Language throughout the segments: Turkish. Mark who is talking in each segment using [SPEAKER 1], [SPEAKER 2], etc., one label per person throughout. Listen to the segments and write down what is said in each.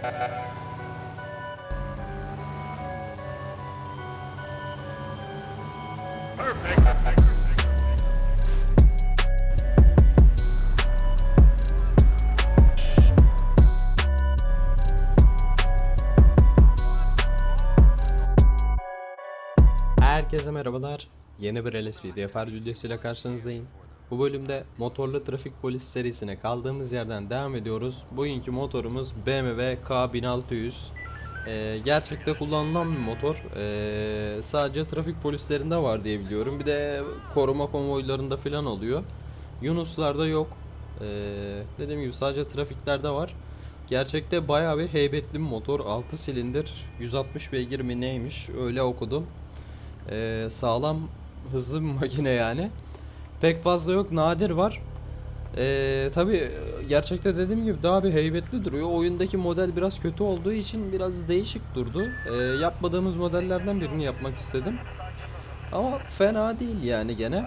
[SPEAKER 1] Herkese merhabalar. Yeni bir LSP DFR videosuyla karşınızdayım. Bu bölümde motorlu trafik polis serisine kaldığımız yerden devam ediyoruz. Bugünkü motorumuz BMW K1600. Ee, gerçekte kullanılan bir motor. Ee, sadece trafik polislerinde var diye biliyorum. Bir de koruma konvoylarında falan oluyor. Yunuslarda yok. Ee, dediğim gibi sadece trafiklerde var. Gerçekte bayağı bir heybetli bir motor. 6 silindir 160 beygir mi neymiş öyle okudum. Ee, sağlam hızlı bir makine yani. Pek fazla yok nadir var. Ee, Tabi gerçekte dediğim gibi daha bir heybetli duruyor. Oyundaki model biraz kötü olduğu için biraz değişik durdu. Ee, yapmadığımız modellerden birini yapmak istedim. Ama fena değil yani gene.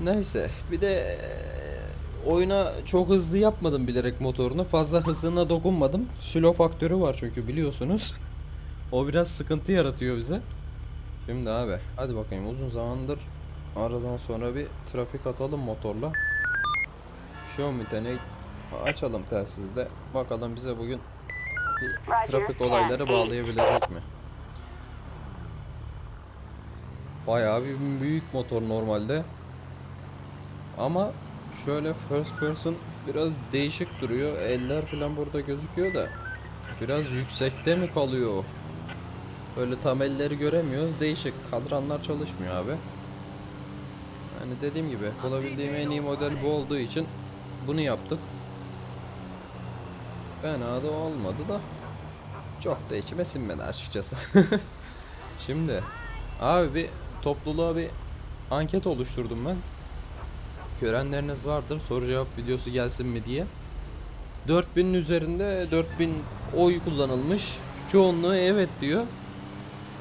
[SPEAKER 1] Neyse bir de e, oyuna çok hızlı yapmadım bilerek motorunu. Fazla hızına dokunmadım. Slow faktörü var çünkü biliyorsunuz. O biraz sıkıntı yaratıyor bize. Şimdi abi hadi bakayım uzun zamandır aradan sonra bir trafik atalım motorla. Show mütenet açalım telsizde. Bakalım bize bugün bir trafik olayları bağlayabilecek mi? Bayağı bir büyük motor normalde. Ama şöyle first person biraz değişik duruyor. Eller falan burada gözüküyor da biraz yüksekte mi kalıyor? Böyle tam elleri göremiyoruz. Değişik. Kadranlar çalışmıyor abi. Hani dediğim gibi bulabildiğim en iyi model bu olduğu için bunu yaptık. Fena da olmadı da çok da içime sinmedi açıkçası. Şimdi abi bir topluluğa bir anket oluşturdum ben. Görenleriniz vardır soru cevap videosu gelsin mi diye. 4000'in üzerinde 4000 oy kullanılmış. Çoğunluğu evet diyor.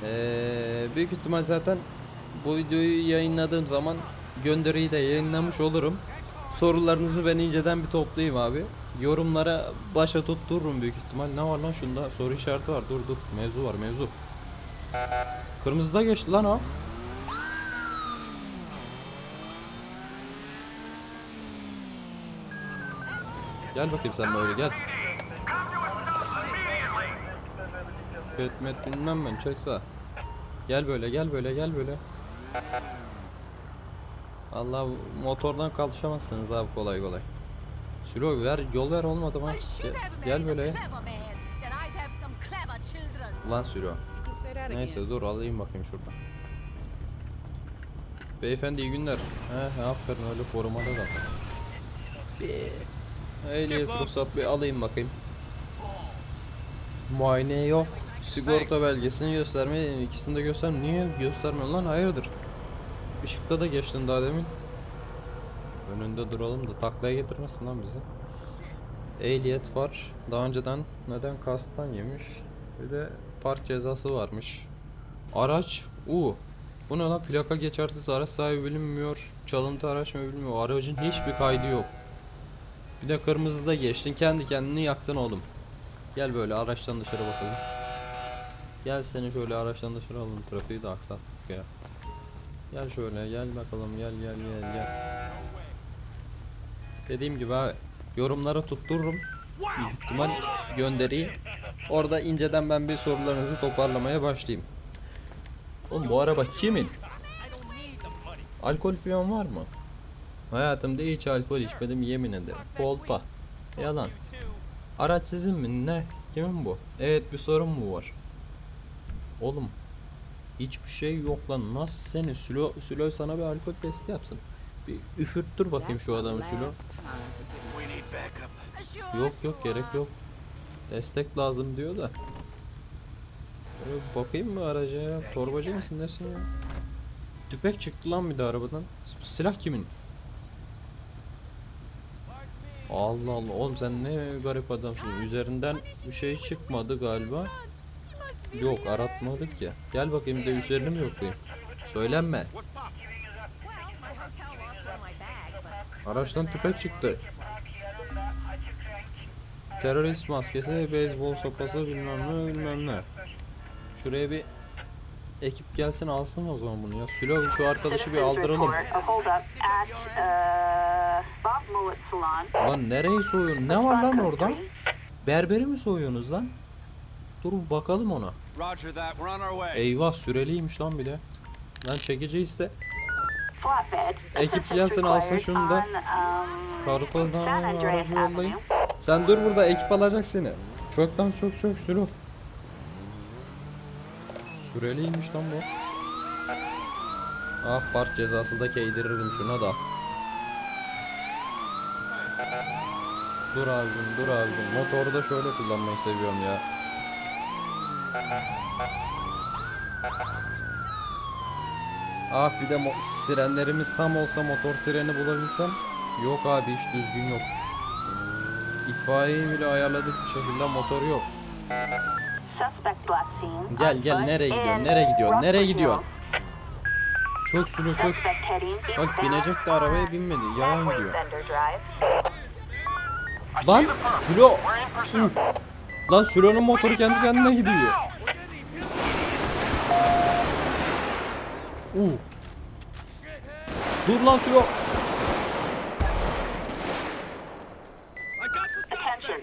[SPEAKER 1] Ee, büyük ihtimal zaten bu videoyu yayınladığım zaman gönderiyi de yayınlamış olurum. Sorularınızı ben inceden bir toplayayım abi. Yorumlara başa tuttururum büyük ihtimal. Ne var lan şunda? Soru işareti var. Dur dur. Mevzu var mevzu. Kırmızıda geçti lan o. Gel bakayım sen böyle gel. Etmet bilmem ben çek sağ. Gel böyle gel böyle gel böyle. Allah motordan kalkışamazsınız abi kolay kolay. Sülo ver yol ver olmadı mı? Gel böyle. Lan Sülo. Neyse dur alayım bakayım şuradan. Beyefendi iyi günler. He aferin öyle korumada da. Bir ehliyet ruhsat bir alayım bakayım. Muayene yok. Sigorta belgesini gösterme ikisini de göster. Niye göstermiyorsun lan hayırdır? Işıkta da geçtin daha demin. Önünde duralım da taklaya getirmesin lan bizi. Ehliyet var. Daha önceden neden kastan yemiş. Bir de park cezası varmış. Araç U. Bu ne lan plaka geçersiz araç sahibi bilinmiyor. Çalıntı araç mı bilmiyor. Aracın hiçbir kaydı yok. Bir de kırmızıda geçtin kendi kendini yaktın oğlum. Gel böyle araçtan dışarı bakalım. Gel seni şöyle araçtan dışarı alalım. Trafiği de aksattık ya. Gel şöyle gel bakalım gel gel gel gel. Dediğim gibi abi yorumlara tuttururum. Büyük göndereyim. Orada inceden ben bir sorularınızı toparlamaya başlayayım. Oğlum bu araba kimin? Alkol falan var mı? Hayatımda hiç alkol içmedim yemin ederim. Kolpa. Yalan. Araç sizin mi? Ne? Kimin bu? Evet bir sorun mu var? Oğlum hiçbir şey yok lan. Nasıl seni? Sülo, Sülo sana bir alkol testi yapsın. Bir üfürttür bakayım şu adamı Sülo. Yok yok gerek yok. Destek lazım diyor da. Böyle bakayım mı araca ya? Torbacı mısın nesin ya? Tüfek çıktı lan bir de arabadan. Silah kimin? Allah Allah oğlum sen ne garip adamsın. Üzerinden bir şey çıkmadı galiba. Yok aratmadık ya. Gel bakayım bir de üzerini mi yoklayayım? Söylenme. Araçtan tüfek çıktı. Terörist maskesi, beyzbol sopası bilmem ne bilmem ne. Şuraya bir ekip gelsin alsın o zaman bunu ya. Sülo şu arkadaşı bir aldıralım. Lan nereyi soyuyorsun? Ne var lan orada? Berberi mi soyuyorsunuz lan? Dur bakalım ona. Eyvah süreliymiş lan bir de. Lan çekici iste. Ekip gelsin alsın şunu da.
[SPEAKER 2] um,
[SPEAKER 1] aracı yollayın.
[SPEAKER 2] Avenue.
[SPEAKER 1] Sen dur burada ekip alacak seni. Çök lan çök çök Sülo. Süreliymiş lan bu. Ah park cezası da keydirirdim şuna da. Dur abicim dur abicim. Motoru da şöyle kullanmayı seviyorum ya. Ah bir de sirenlerimiz tam olsa motor sireni bulabilsem. Yok abi hiç düzgün yok. İtfaiyeyi bile ayarladık şekilde motor yok. Gel gel nereye gidiyorsun? Nereye gidiyorsun? Nereye gidiyorsun? Çok sürü çok. Bak binecek de arabaya binmedi.
[SPEAKER 2] Madway
[SPEAKER 1] gidiyor. Lan Sülo. Lan Sülo'nun motoru kendi kendine gidiyor. Uh. Dur lan Sülo.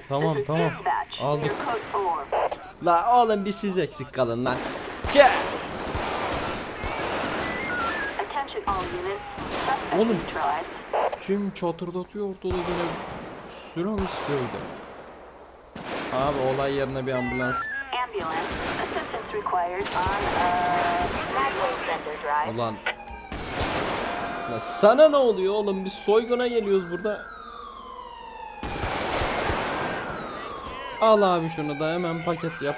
[SPEAKER 1] Tamam, tamam. Aldık. La oğlum bir siz eksik kalın lan. Çe. Oğlum. Kim çatırdatıyor ortada böyle bir de? Abi olay yerine bir ambulans.
[SPEAKER 2] Ambulance. Assistance required on uh.
[SPEAKER 1] Ulan. La sana ne oluyor oğlum? Biz soyguna geliyoruz burada. Al abi şunu da hemen paket yap.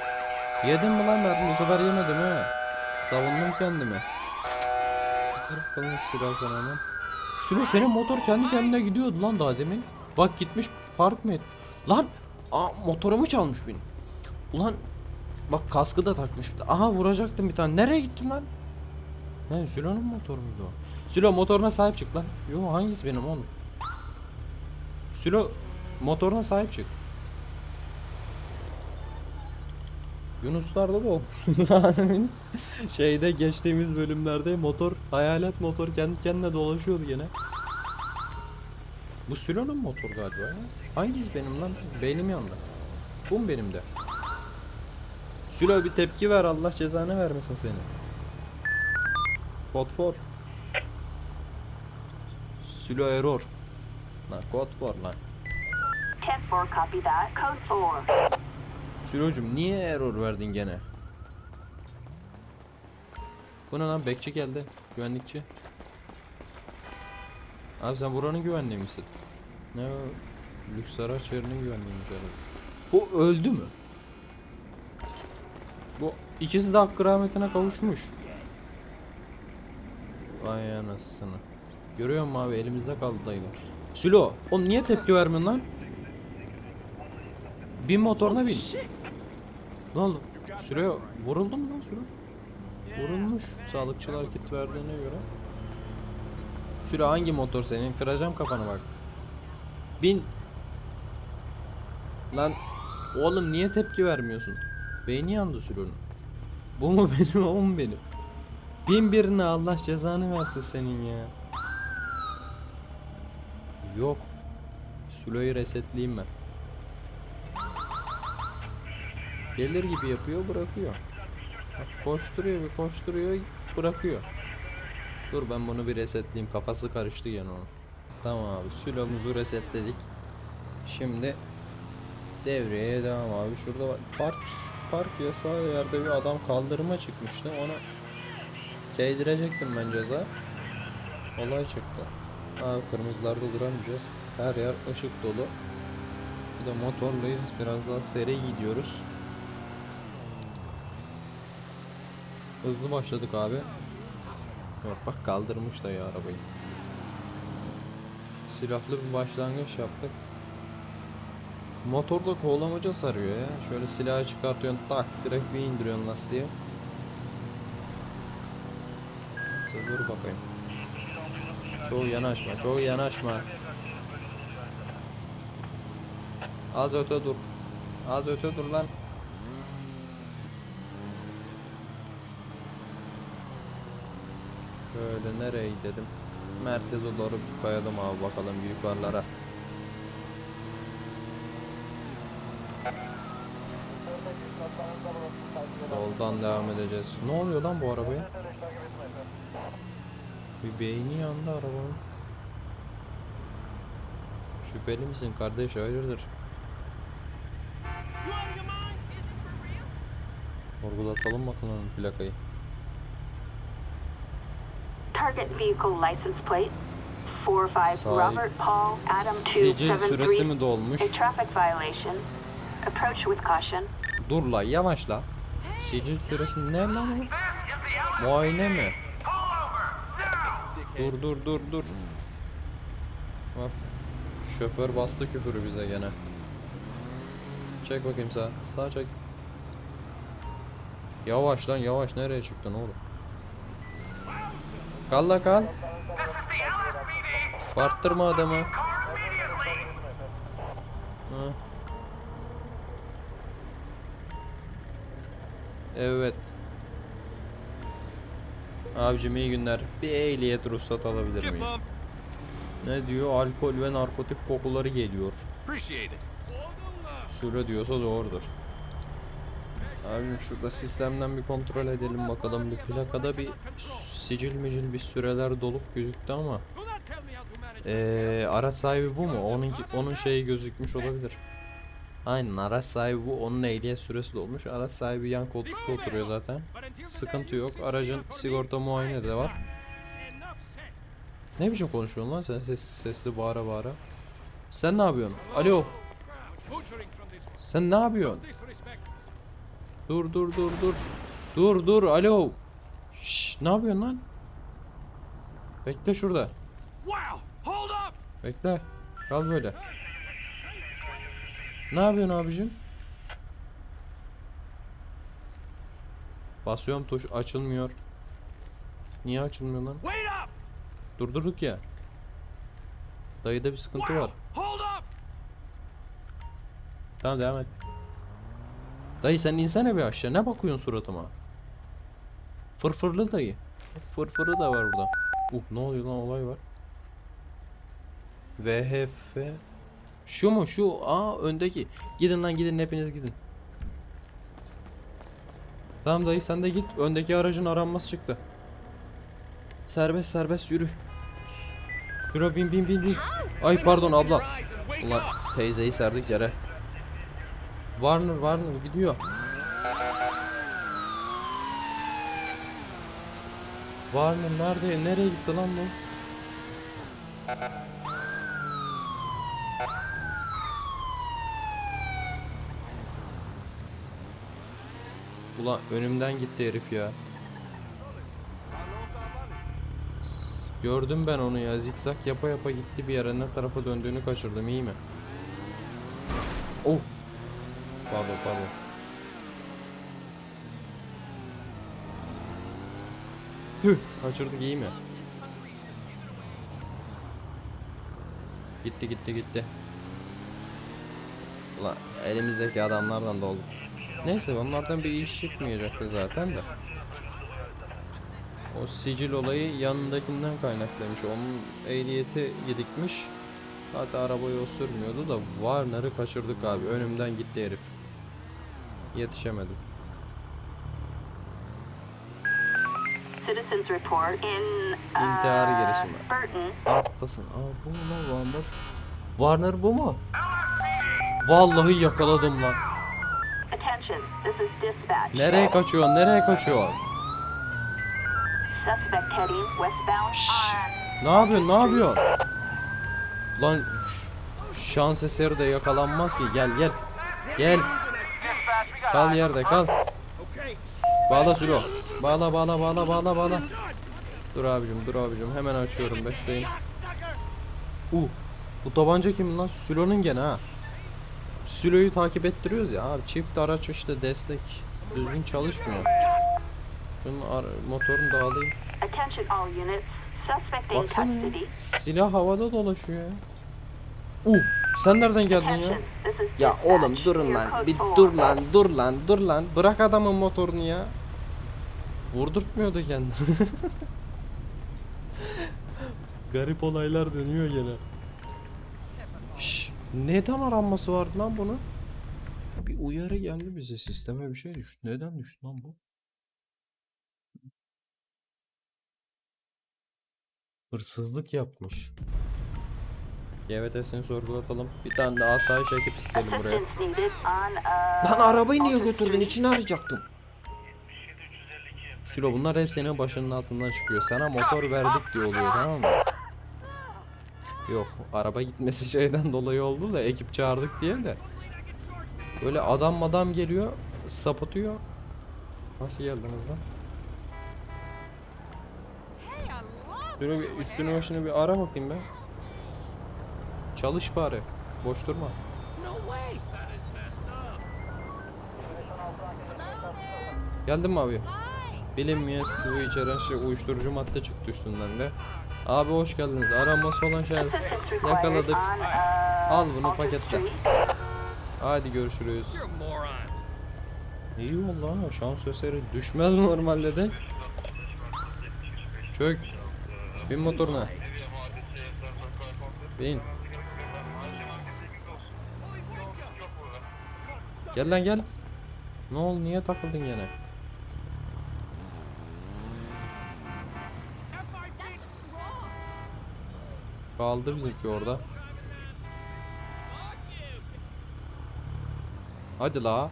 [SPEAKER 1] Yedim mi lan ben? Bu sefer yemedim ha. Savundum kendimi. Bakalım silah sana hemen. Sülo senin motor kendi kendine gidiyordu lan daha demin. Bak gitmiş park mı et? Lan! Aa, motorumu çalmış benim. Ulan bak kaskı da takmış. Aha vuracaktım bir tane. Nereye gittin lan? He Sülo'nun motoru muydu o? Sülo motoruna sahip çık lan. Yo hangisi benim oğlum? Sülo motoruna sahip çık. Yunuslarda da o. Şeyde geçtiğimiz bölümlerde motor hayalet motor kendi kendine dolaşıyordu gene. Bu Sülo'nun motor galiba ya. Hangisi benim lan? Beynim yandı. Bu mu benim de? Sülo bir tepki ver Allah cezanı vermesin seni. Kod for. Sülo error. Lan kod for lan.
[SPEAKER 2] 10-4 copy that. Code 4.
[SPEAKER 1] Sülocum niye error verdin gene? Bu ne lan bekçi geldi. Güvenlikçi. Abi sen buranın güvenliği misin? Ne o? Lüks araç yerinin güvenliğiymiş herhalde. Bu öldü mü? Bu ikisi de hakkı rahmetine kavuşmuş. Vay anasını. Görüyor musun abi elimizde kaldı dayılar. Sülo, o niye tepki vermiyorsun lan? Bin motoruna bin. Ne oldu? Sülo vuruldu mu lan Sülo? Vurulmuş. Sağlıkçılar kit verdiğine göre. Sülo hangi motor senin? Kıracağım kafanı bak. Bin. Lan oğlum niye tepki vermiyorsun? Beyni yandı Sülo'nun. Bu mu benim o mu benim? Bin birine Allah cezanı versin senin ya. Yok. Sülo'yu resetleyeyim ben. Gelir gibi yapıyor bırakıyor. Bak koşturuyor bir koşturuyor bırakıyor. Dur ben bunu bir resetleyeyim kafası karıştı gene onun. Tamam abi sülomuzu resetledik. Şimdi devreye devam abi. Şurada bak, park park yasağı yerde bir adam kaldırıma çıkmıştı. Ona keydirecektim ben ceza. Olay çıktı. Abi kırmızılarda duramayacağız. Her yer ışık dolu. Bir de motorlayız. Biraz daha seri gidiyoruz. Hızlı başladık abi. Yok bak kaldırmış da ya arabayı. Silahlı bir başlangıç yaptık. Motorda kovalamaca sarıyor ya. Şöyle silahı çıkartıyorsun tak direkt bir indiriyorsun lastiği. Neyse, dur bakayım. Çoğu yanaşma, çoğu yanaşma. Az öte dur. Az öte dur lan. Şöyle nereye gidelim? Merkeze doğru kayalım abi bakalım yukarılara. Soldan devam edeceğiz. Ne oluyor lan bu arabaya? Bir beyni yandı arabanın. Şüpheli misin kardeş? Hayırdır? Sorgulatalım bakalım plakayı.
[SPEAKER 2] Target vehicle license plate 45
[SPEAKER 1] Sahip.
[SPEAKER 2] Robert Paul Adam
[SPEAKER 1] Sicil süresi
[SPEAKER 2] 273.
[SPEAKER 1] mi dolmuş? Dur la yavaşla. Sicil süresi ne lan o? Muayene mi? Dur dur dur dur. Bak. Şoför bastı küfürü bize gene. Çek bakayım sağ. Sağ çek. Yavaş lan yavaş nereye çıktın oğlum? Kal la kal. Barttırma adamı. Ha. Evet. Abicim iyi günler. Bir ehliyet ruhsat alabilir miyim? Ne diyor? Alkol ve narkotik kokuları geliyor. Süre diyorsa doğrudur. Abicim şurada sistemden bir kontrol edelim bakalım. Bir plakada bir sicil micil bir süreler dolup gözüktü ama. Eee araç sahibi bu mu? Onun onun şeyi gözükmüş olabilir. Aynen araç sahibi bu. Onun ehliyet süresi dolmuş. Araç sahibi yan koltukta oturuyor zaten. Sıkıntı yok. Aracın sigorta muayene de var. Ne biçim konuşuyorsun lan sen ses, sesli bağıra bağıra. Sen ne yapıyorsun? Alo. Sen ne yapıyorsun? Dur dur dur dur. Dur dur alo. Şş, ne yapıyorsun lan? Bekle şurada. Bekle. Kal böyle. Ne yapıyorsun abicim? Basıyorum tuş açılmıyor. Niye açılmıyor lan? Durdurduk ya. Dayıda bir sıkıntı var. Tamam devam et. Dayı sen insene bir aşağı. Ne bakıyorsun suratıma? Fırfırlı dayı. Fırfırı da var burada. Uh ne oluyor lan olay var. VHF Şu mu şu? Aa öndeki. Gidin lan gidin hepiniz gidin. Tamam dayı sen de git. Öndeki aracın aranması çıktı. Serbest serbest yürü. Yürü bin bin bin bin. Ay pardon abla. Ulan teyzeyi serdik yere. Warner Warner gidiyor. Warner nerede? Nereye gitti lan bu? Ulan önümden gitti herif ya. Gördüm ben onu ya. Zikzak yapa yapa gitti bir yere. Ne tarafa döndüğünü kaçırdım. iyi mi? Oh. Pardon pardon. Hüh, kaçırdık iyi mi? Gitti gitti gitti. Ulan elimizdeki adamlardan da olduk. Neyse onlardan bir iş çıkmayacaktı zaten de. O sicil olayı yanındakinden kaynaklıymış. Onun ehliyeti gidikmiş. Hatta arabayı o sürmüyordu da Warner'ı kaçırdık abi. Önümden gitti herif. Yetişemedim.
[SPEAKER 2] Uh,
[SPEAKER 1] İntihar girişimi. Atlasın. Aa bu mu lan Warner? Warner bu mu? Vallahi yakaladım lan.
[SPEAKER 2] Attention, this is dispatch.
[SPEAKER 1] Nereye kaçıyorsun? Nereye kaçıyorsun?
[SPEAKER 2] Suspect heading westbound
[SPEAKER 1] Şşş.
[SPEAKER 2] on
[SPEAKER 1] Ne yapıyorsun? Ne yapıyorsun? Lan ş- şans eseri de yakalanmaz ki. Gel gel. Gel. Kal yerde kal. Bağla Sülo. Bağla bağla bağla bağla bağla. Dur abicim dur abicim hemen açıyorum bekleyin. Uh bu tabanca kim lan? Sülo'nun gene ha. Sülo'yu takip ettiriyoruz ya abi çift araç işte destek düzgün çalışmıyor. Şunun ar- motorunu da alayım. Baksana ya. Silah havada dolaşıyor ya. Uh, sen nereden geldin ya? Ya oğlum durun lan. Bir dur lan, dur lan, dur lan. Bırak adamın motorunu ya. Vurdurtmuyordu kendini. Garip olaylar dönüyor gene. Neden aranması vardı lan bunun? Bir uyarı geldi bize sisteme bir şey düştü. Neden düştü lan bu? Hırsızlık yapmış. GVT'sini sorgulatalım. Bir tane de asayiş ekip isteyelim buraya. Lan arabayı niye götürdün? İçini arayacaktım. Sülo bunlar hep senin başının altından çıkıyor. Sana motor verdik diye oluyor tamam mı? Yok araba gitmesi şeyden dolayı oldu da ekip çağırdık diye de. Böyle adam adam geliyor sapıtıyor. Nasıl geldiniz lan? Şöyle bir üstünü başını bir ara bakayım ben. Çalış bari. Boş durma. Geldin mi abi? Bilinmeyen sıvı içeren şey uyuşturucu madde çıktı üstünden de. Abi hoş geldiniz. Araması olan
[SPEAKER 2] required
[SPEAKER 1] yakaladık. Al bunu paketle. Hadi görüşürüz. İyi ha şans eseri düşmez normalde de. Çök. Bin motoruna. Bin. Gel lan gel. Ne oldu niye takıldın gene? Kaldı bizimki orada. Hadi la.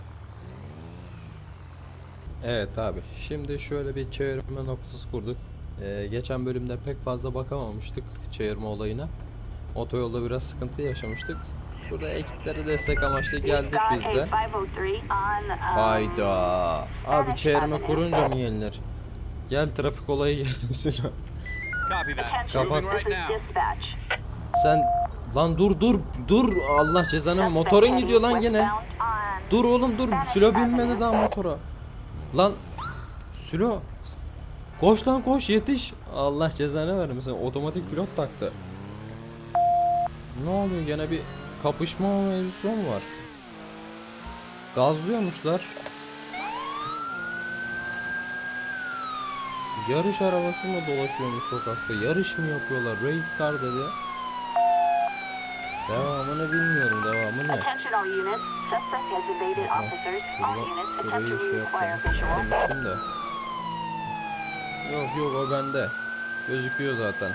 [SPEAKER 1] Evet abi. Şimdi şöyle bir çevirme noktası kurduk. Ee, geçen bölümde pek fazla bakamamıştık çevirme olayına. Otoyolda biraz sıkıntı yaşamıştık. Burada ekiplere destek amaçlı geldik biz de.
[SPEAKER 2] a 503 on
[SPEAKER 1] Hayda. Abi çevirme kurunca mı yenilir? Gel trafik olayı gelsin Kapat. Sen lan dur dur dur Allah cezanı motorun gidiyor lan gene. Dur oğlum dur Sülo binmedi daha motora. Lan Sülo Koş lan koş yetiş. Allah cezanı vermesin. Otomatik pilot taktı. Ne oluyor gene bir kapışma mevzusu mu var? Gazlıyormuşlar. Yarış arabası mı dolaşıyormuş sokakta? Yarış mı yapıyorlar? Race car dedi. Devamını bilmiyorum. Devamı ne?
[SPEAKER 2] Attention all units. Suspect has evaded officers. All
[SPEAKER 1] Şurada,
[SPEAKER 2] units
[SPEAKER 1] şurayı
[SPEAKER 2] attempt to
[SPEAKER 1] şey
[SPEAKER 2] require
[SPEAKER 1] yapalım.
[SPEAKER 2] visual.
[SPEAKER 1] Demiştim de. Yok yok o bende. Gözüküyor zaten.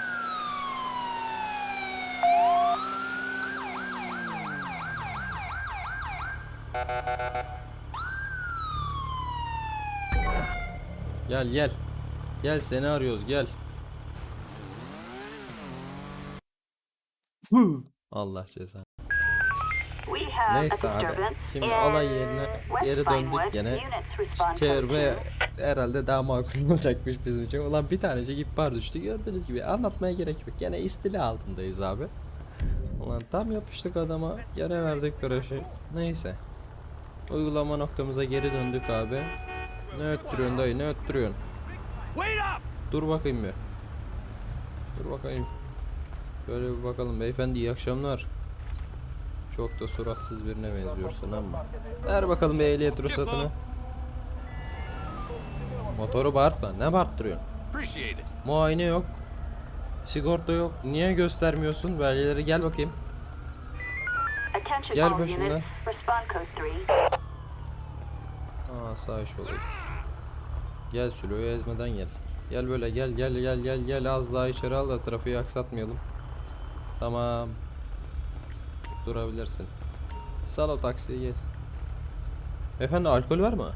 [SPEAKER 1] Gel gel. Gel seni arıyoruz gel. Hı. Allah
[SPEAKER 2] have
[SPEAKER 1] Neyse abi. Şimdi olay yerine geri döndük gene. Çevirme herhalde daha makul olacakmış bizim için. Ulan bir tanecik ihbar düştü. Gördüğünüz gibi anlatmaya gerek yok. Gene istila altındayız abi. Ulan tam yapıştık adama. Gene verdik kroşe. Neyse. Uygulama noktamıza geri döndük abi. Ne öttürüyorsun dayı ne öttürüyorsun? Dur bakayım bir. Dur bakayım. Şöyle bir bakalım beyefendi iyi akşamlar. Çok da suratsız birine benziyorsun ama. Ver bakalım bir ehliyet ruhsatını. Motoru bağırtma. Ne bağırttırıyorsun? Muayene yok. Sigorta yok. Niye göstermiyorsun? Belgeleri gel bakayım. Gel
[SPEAKER 2] 3.
[SPEAKER 1] Aa sağ iş olayım. Gel Sülo'yu ezmeden gel. Gel böyle gel gel gel gel gel az daha içeri al da trafiği aksatmayalım. Tamam. Durabilirsin. Sal o taksiyi geç. Efendi alkol var mı?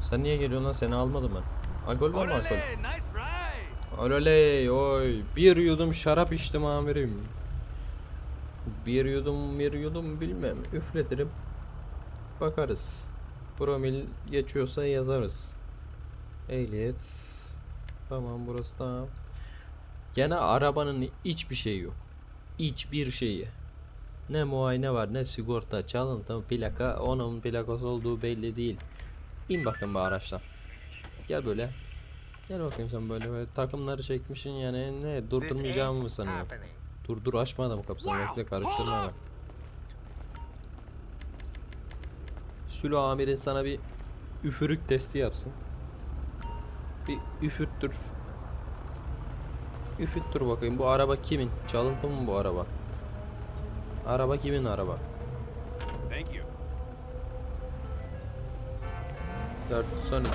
[SPEAKER 1] Sen niye geliyorsun lan seni almadım ben. Alkol var mı alkol?
[SPEAKER 3] Orale, nice ride.
[SPEAKER 1] Oley oy bir yudum şarap içtim amirim. Bir yudum bir yudum bilmem üfletirim. Bakarız. Promil geçiyorsa yazarız. Ehliyet. Tamam burası tamam. Gene arabanın hiçbir şeyi yok. Hiçbir şeyi. Ne muayene var ne sigorta çalıntı plaka onun plakası olduğu belli değil. İn bakın bu araçtan. Gel böyle. Gel bakayım sen böyle, böyle takımları çekmişsin yani ne durdurmayacağımı mı sanıyorsun? Dur dur açma adamı kapısını bekle karıştırma bak. Sülo amirin sana bir üfürük testi yapsın. Bir üfürttür. Üfürttür bakayım bu araba kimin? Çalıntı mı bu araba? Araba kimin araba?
[SPEAKER 3] Thank you.
[SPEAKER 1] 412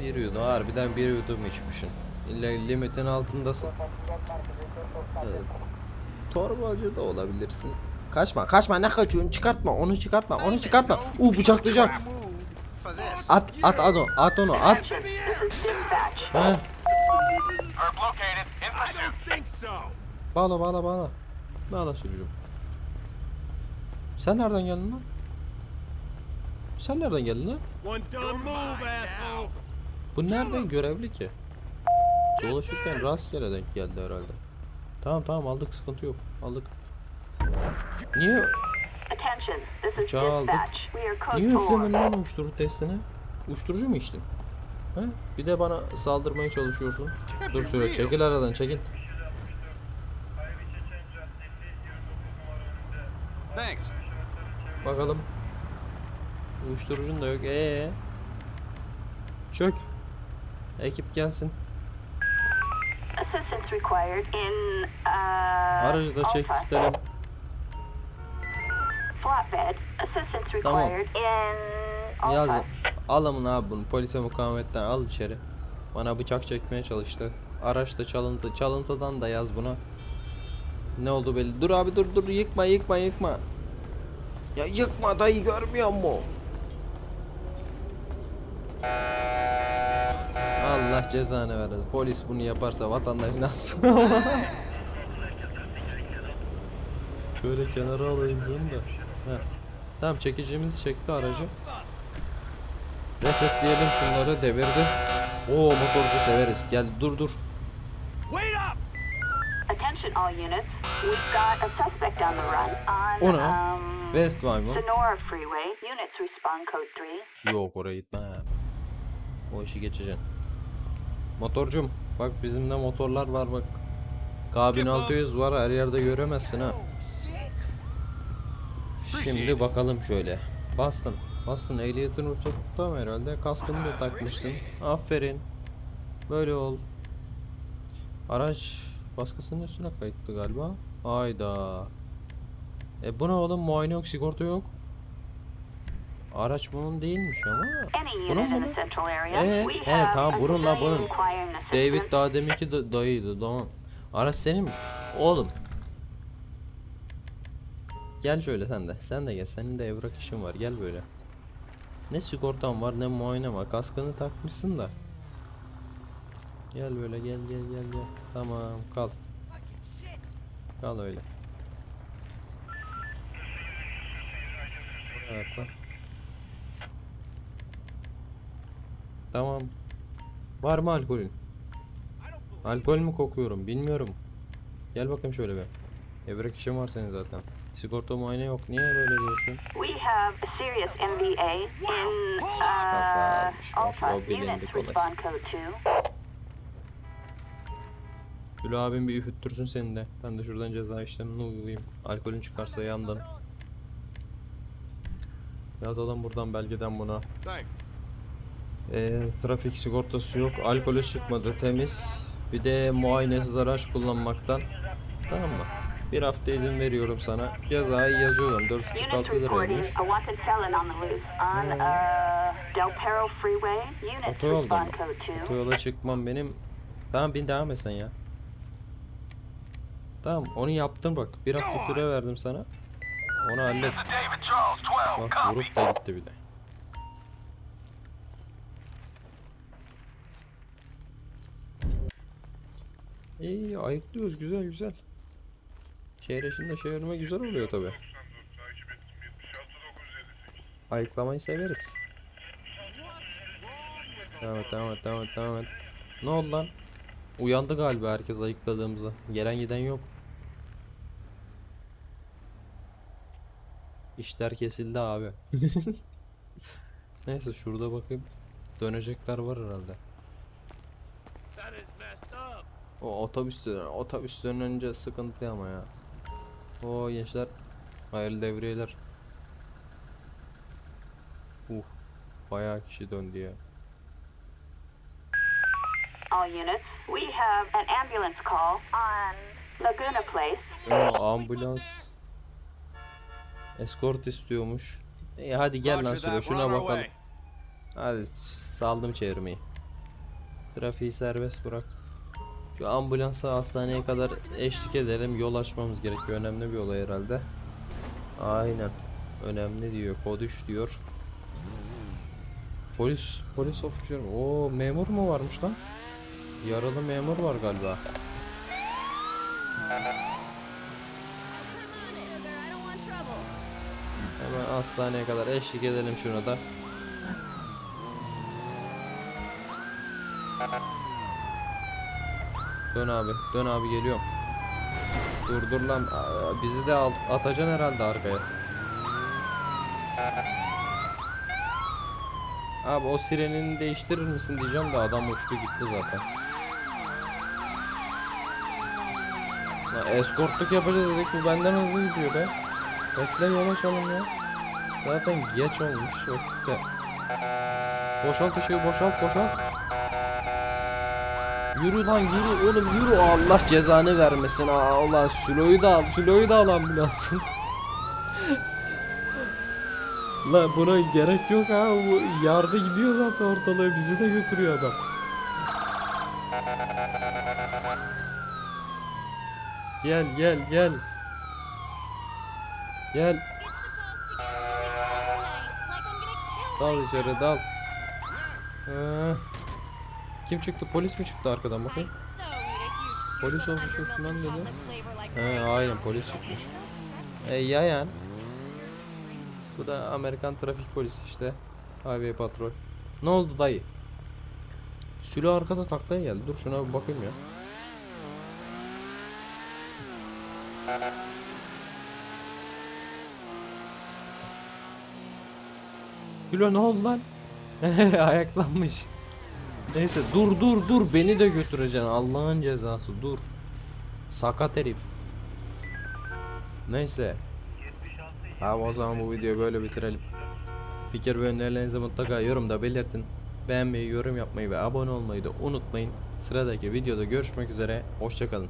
[SPEAKER 1] Bir yudum harbiden bir yudum içmişsin İlla limitin altındasın evet. Torbacı da olabilirsin Kaçma kaçma ne kaçıyorsun çıkartma onu çıkartma onu çıkartma Uuu bıçaklayacak At at at onu at onu at. Heh.
[SPEAKER 3] Herb located. In pursuit. I don't think so.
[SPEAKER 1] Bağla bağla bağla Bağla sürücüm Sen nereden geldin lan? Sen nereden geldin lan?
[SPEAKER 3] One done move, asshole.
[SPEAKER 1] Bu nerede görevli ki? Dolaşırken rastgele denk geldi herhalde. Tamam tamam aldık sıkıntı yok. Aldık. Niye
[SPEAKER 2] Attention, this is
[SPEAKER 1] Uçağı aldık.
[SPEAKER 2] dispatch. We are code
[SPEAKER 1] niye
[SPEAKER 2] order.
[SPEAKER 1] lan uyuşturucu testini? Uyuşturucu mu içtin? He? Bir de bana saldırmaya çalışıyorsun. Dur söyle çekil aradan çekil.
[SPEAKER 3] Thanks.
[SPEAKER 1] Bakalım. Uyuşturucun da yok. Ee. Çök. Ekip gelsin.
[SPEAKER 2] Uh,
[SPEAKER 1] Aracı da çektirelim.
[SPEAKER 2] Flatbed. Assistance
[SPEAKER 1] Tamam.
[SPEAKER 2] required
[SPEAKER 1] Yazın. Alımın abi bunu polise mukavemetten al içeri. Bana bıçak çekmeye çalıştı. Araçta çalıntı. Çalıntıdan da yaz buna. Ne oldu belli. Dur abi dur dur yıkma yıkma yıkma. Ya yıkma dayı görmüyor mu? Allah cezanı versin. Polis bunu yaparsa vatandaş ne yapsın? Şöyle kenara alayım diyorum da. Heh. Tamam çekicimiz çekti aracı. Resetleyelim şunları devirdi. Oo motorcu severiz. Gel dur dur.
[SPEAKER 3] Wait up.
[SPEAKER 2] Attention all units. We've got a suspect on the run on
[SPEAKER 1] O ne?
[SPEAKER 2] um,
[SPEAKER 1] West mı?
[SPEAKER 2] Sonora Freeway. Units respond code 3.
[SPEAKER 1] Yok oraya gitme. O işi geçeceksin. Motorcum bak bizim de motorlar var bak. K1600 var her yerde göremezsin ha. Şimdi bakalım şöyle. Bastın. Bastın ehliyetin ruhsatı mı herhalde? Kaskını da takmışsın. Aferin. Böyle ol. Araç baskısının üstüne kayıttı galiba. Hayda. E bu ne oğlum muayene yok sigorta yok. Araç bunun değilmiş ama. Bunun mu? Ee, ee,
[SPEAKER 2] have
[SPEAKER 1] tamam, bunun la, bunun. David daha deminki de dayıydı tamam. Araç seninmiş. Oğlum. Gel şöyle sen de. Sen de gel. Senin de evrak işin var. Gel böyle. Ne sigortan var ne muayene var. Kaskını takmışsın da. Gel böyle gel gel gel gel. Tamam kal. Kal öyle. Lan. Tamam. Var mı alkolün? Alkol mü kokuyorum bilmiyorum. Gel bakayım şöyle bir. Evrak işin var senin zaten. Sigorta muayene yok. Niye böyle diyorsun?
[SPEAKER 2] We have a serious MVA in uh, Alpha. Units respond code 2.
[SPEAKER 1] Gül abim bir üfüttürsün seni de. Ben de şuradan ceza işlemini uygulayayım. Alkolün çıkarsa yandan. Yazalım buradan belgeden buna. Ee, trafik sigortası yok. Alkolü çıkmadı temiz. Bir de muayenesiz araç kullanmaktan. Tamam mı? Bir hafta izin veriyorum sana. Cezayı yazıyorum.
[SPEAKER 2] Units
[SPEAKER 1] 446
[SPEAKER 2] reporting
[SPEAKER 1] liraymış. Otoyolda mı?
[SPEAKER 2] respond code 2.
[SPEAKER 1] Otoyola çıkmam benim. Tamam bin devam et sen ya. Tamam onu yaptım bak. Bir hafta süre verdim sana. Onu hallet.
[SPEAKER 3] David Charles 12.
[SPEAKER 1] Bak vurup da gitti bir de. İyi ayıklıyoruz güzel güzel. Şehir içinde çevirme güzel oluyor tabi. Ayıklamayı severiz. Devam et devam et devam et devam et. Ne oldu lan? Uyandı galiba herkes ayıkladığımızda. Gelen giden yok. İşler kesildi abi. Neyse şurada bakayım. Dönecekler var herhalde. O otobüsten otobüsten önce sıkıntı ama ya. O gençler hayırlı devriyeler. Uh bayağı kişi döndü ya.
[SPEAKER 2] All units, we have an ambulance call on Laguna Place.
[SPEAKER 1] O ambulans eskort istiyormuş. İyi hadi gel lan Sülo şuna bakalım. Hadi saldım çevirmeyi. Trafiği serbest bırak. Ambulansa hastaneye kadar eşlik edelim. Yol açmamız gerekiyor. Önemli bir olay herhalde. Aynen. Önemli diyor. Kod 3 diyor. Polis, polis officer. O memur mu varmış lan? Yaralı memur var galiba. Hemen hastaneye kadar eşlik edelim şuna da. Dön abi, dön abi geliyorum. Dur dur lan, bizi de alt, atacaksın herhalde arkaya. Abi o sirenini değiştirir misin diyeceğim de adam uçtu gitti zaten. Lan eskortluk yapacağız dedik bu benden hızlı gidiyor be. Bekle yavaş alın ya. Zaten geç olmuş. Bekle. Boşalt ışığı boşalt boşalt. Yürü lan yürü oğlum yürü Allah cezanı vermesin. Aa, ulan Sülo'yu da al Sülo'yu da al ambulansın. La buna gerek yok ha bu yardı gidiyor zaten ortalığı bizi de götürüyor adam. Gel gel gel. Gel. Dal içeri dal. Ee, kim çıktı? Polis mi çıktı arkadan bakayım? Polis ofisi falan dedi. He aynen polis çıkmış. E yayan. Bu da Amerikan trafik polisi işte. Highway patrol. Ne oldu dayı? Sülo arkada taklaya geldi. Dur şuna bir bakayım ya. Sülo ne oldu lan? Ayaklanmış. Neyse dur dur dur beni de götüreceksin Allah'ın cezası dur. Sakat herif. Neyse. Abi o zaman bu videoyu böyle bitirelim. Fikir ve önerilerinizi mutlaka yorumda belirtin. Beğenmeyi, yorum yapmayı ve abone olmayı da unutmayın. Sıradaki videoda görüşmek üzere. Hoşçakalın.